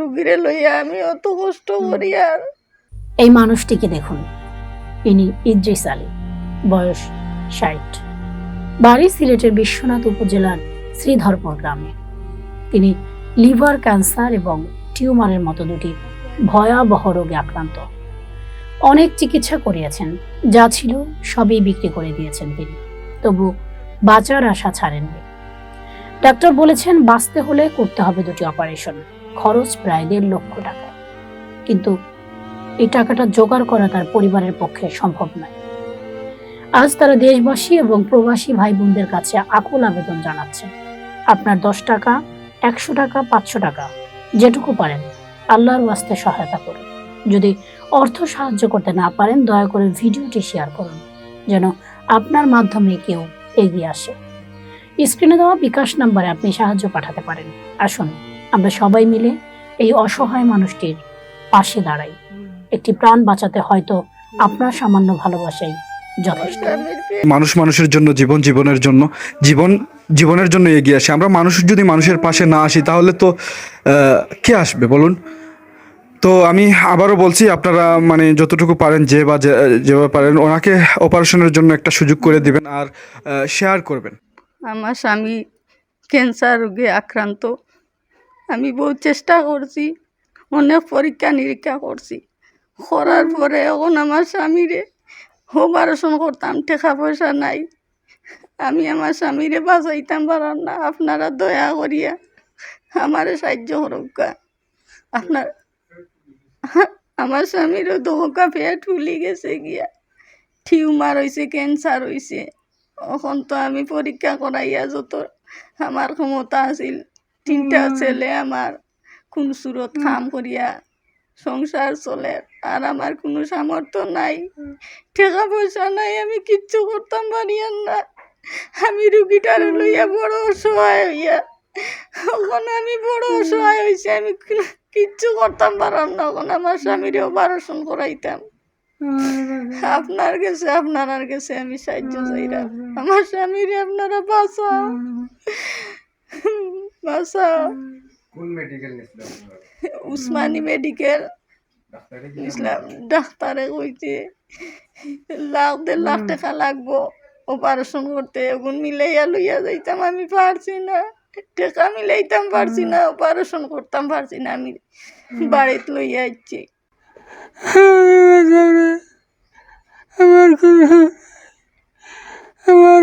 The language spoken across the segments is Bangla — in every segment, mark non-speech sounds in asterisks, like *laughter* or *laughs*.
রুগীরে লইয়া আমি অত কষ্ট করি আর। এই মানুষটিকে দেখুন। ইনি ইদ্রিস আলী বয়স ষাট। বাড়ি সিলেটের বিশ্বনাথ উপজেলার শ্রীধরপুর গ্রামে। তিনি লিভার ক্যান্সার এবং টিউমারের মতো দুটি ভয়াবহ রোগে আক্রান্ত। অনেক চিকিৎসা করিয়াছেন যা ছিল সবই বিক্রি করে দিয়েছেন তিনি। তবু বাঁচার আশা ছাড়েননি। ডাক্তার বলেছেন বাঁচতে হলে করতে হবে দুটি অপারেশন। খরচ প্রায় দেড় লক্ষ টাকা। কিন্তু এই টাকাটা জোগাড় করা তার পরিবারের পক্ষে সম্ভব নয়। আজ তারা দেশবাসী এবং প্রবাসী ভাই বোনদের কাছে আকুল আবেদন জানাচ্ছে। আপনার দশ টাকা, একশো টাকা, পাঁচশো টাকা, যেটুকু পারেন, আল্লাহর ওয়াস্তে সহায়তা করুন। যদি অর্থ সাহায্য করতে না পারেন, দয়া করে ভিডিওটি শেয়ার করুন, যেন আপনার মাধ্যমে কেউ এগিয়ে আসে। স্ক্রিনে দেওয়া বিকাশ নাম্বারে আপনি সাহায্য পাঠাতে পারেন। আসুন। আমরা সবাই মিলে এই অসহায় মানুষটির পাশে দাঁড়াই। একটি প্রাণ বাঁচাতে হয়তো আপনার সামান্য ভালোবাসাই যথেষ্ট। মানুষ মানুষের জন্য জীবন জীবনের জন্য জীবন জীবনের জন্য এগিয়ে আসে। আমরা মানুষ যদি মানুষের পাশে না আসি তাহলে তো কে আসবে বলুন? তো আমি আবারও বলছি আপনারা মানে যতটুকু পারেন যে বা যে- যেভাবে পারেন ওনাকে অপারেশনের জন্য একটা সুযোগ করে দিবেন আর শেয়ার করবেন। আমার স্বামী ক্যান্সার রোগে আক্রান্ত। আমি বহু চেষ্টা করছি, অনেক পরীক্ষা নিরীক্ষা করছি। করার পরে এখন আমার স্বামীরে অপারেশন করতাম, টাকা পয়সা নাই। আমি আমার স্বামীরে বাঁচাইতাম পারাম না, আপনারা দয়া করিয়া আমারে সাহায্য করুকা। আপনার, আমার স্বামীরও দোকা পেট ফুলি গেছে গিয়া। টিউমার হয়েছে ক্যান্সার হয়েছে এখন তো আমি পরীক্ষা করাইয়া যত, আমার ক্ষমতা আছিল। তিনটা ছেলে আমার। কোন সুরত কাম করিয়া সংসার চলে। আর আমার কোনো সামর্থ্য নাই। টাকা পয়সা নাই আমি কিচ্ছু করতাম পারিয়ান না। আমি রুগীটার লইয়া বড় অসহায় হইয়া। এখন আমি বড় অসহায় হয়েছি আমি কিচ্ছু করতাম পারাম না। এখন আমার স্বামীর অপারেশন করাইতাম। আপনার কাছে আপনার কাছে আমি সাহায্য চাইলাম আমার স্বামীর আপনারা বাঁচাও। বাঁচাও কোন মেডিকেল উসমানী মেডিকেল ইসলাম ডাক্তারে কইছে লাখ দেড় লাখ টাকা লাগবো অপারেশন করতে। এখন মিলাইয়া লইয়া যাইতাম আমি পারছি না। টাকা মিলাইতাম পারছি না। অপারেশন করতাম পারছি না। আমি বাড়িতে লইয়া যাচ্ছি *laughs* আমার কোনো আমার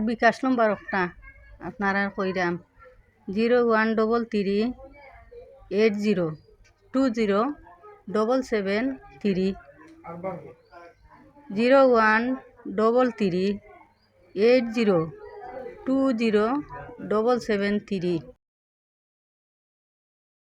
আমার বিকাশ নম্বর একটা। আপনারা কইরাম। Zero one double three eight zero two zero double seven three. Zero one double three eight zero two zero double seven three.